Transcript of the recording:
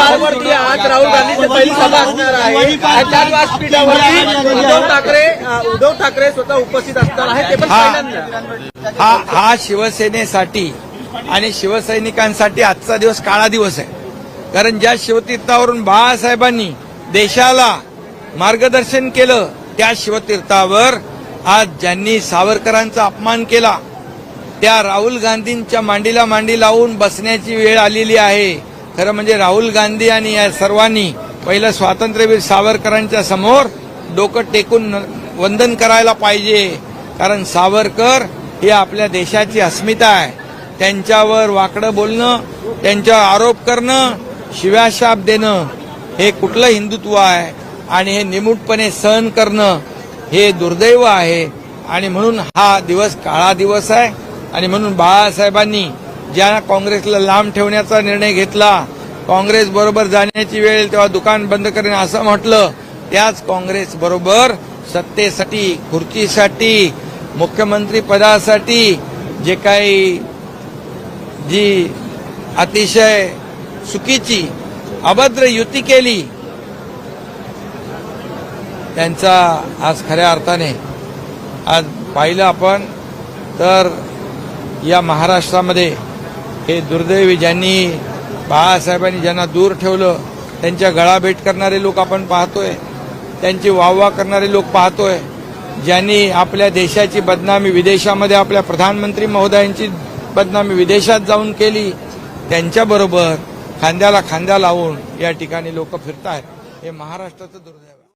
आज राहुल गांधीची पहिली सभा असणार आहे. त्याच व्यासपीठावरती उद्धव ठाकरे उद्धव ठाकरे स्वतः उपस्थित असणार आहे. ते पण हा. हा हा शिवसेनेसाठी आणि शिवसैनिकांसाठी आजचा दिवस काळा दिवस आहे. कारण ज्या शिवतीर्थावरून बाळासाहेबांनी देशाला मार्गदर्शन केलं त्या शिवतीर्थावर आज ज्यांनी सावरकरांचा अपमान केला त्या राहुल गांधींच्या मांडीला मांडी लावून बसण्याची वेळ आलेली आहे. खरं म्हणजे राहुल गांधी आणि या सर्वांनी पहिलं स्वातंत्र्यवीर सावरकरांच्या समोर डोकं टेकून वंदन करायला पाहिजे. कारण सावरकर हे आपल्या देशाची अस्मिता आहे. त्यांच्यावर वाकडं बोलणं त्यांच्यावर आरोप करणं शिव्याशाप देणं हे कुठलं हिंदुत्व आहे? आणि हे निमूटपणे सहन करणं हे दुर्दैव आहे. आणि म्हणून हा दिवस काळा दिवस आहे. आणि म्हणून बाळासाहेबांनी ज्या काँग्रेसला लांब ठेवण्याचा निर्णय घेतला काँग्रेस बरोबर जाण्याची वेळ तेव्हा दुकान बंद करेन असं म्हटलं त्याच काँग्रेस बरोबर सत्तेसाठी खुर्चीसाठी मुख्यमंत्री पदासाठी जे काही जी अतिशय चुकीची अभद्र युती केली त्यांचा आज खऱ्या अर्थाने आज पाहिलं आपण तर या महाराष्ट्रामध्ये हे दुर्दैवी ज्यांनी बाळासाहेबांनी ज्यांना दूर ठेवलं त्यांच्या गळाभेट करणारे लोक आपण पाहतोय त्यांची वाहवा करणारे लोक पाहतोय ज्यांनी आपल्या देशाची बदनामी विदेशामध्ये आपल्या प्रधानमंत्री महोदयांची बदनामी विदेशात जाऊन केली त्यांच्याबरोबर खांद्याला खांदा लावून या ठिकाणी लोक फिरत आहेत हे महाराष्ट्राचं दुर्दैव आहे.